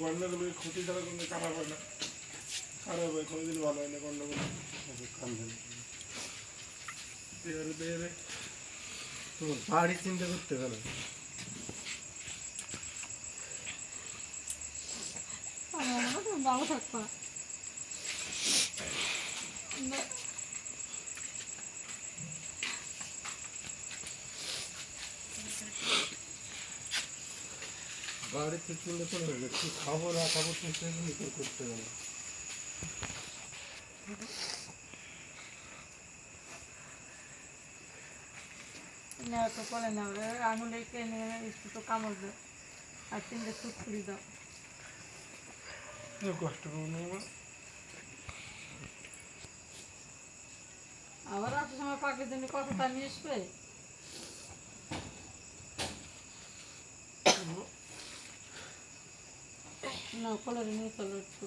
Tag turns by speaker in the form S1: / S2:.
S1: গন্ডগোল ক্ষতি ছাড়া কোনো খারাপ হয় না খারাপ হয় কোনোদিন ভালো হয় না গন্ডগোল বেরে
S2: তোমার বাড়ি চিন্তা করতে
S3: হয় ভালো থাকবা
S2: বাড়িতে চিন্তা করতে হবে কি খাব না খাব ঠিক করতে হবে
S3: নেওয়া তো করে না আঙুলে কেনে একটু তো কামড় দাও আর তিনটে টুকটুরি দাও।
S1: কষ্ট
S3: আবার আসার সময় পাখির জন্য কতটা নিয়ে আসবে না কলরে নিয়ে চলো একটু।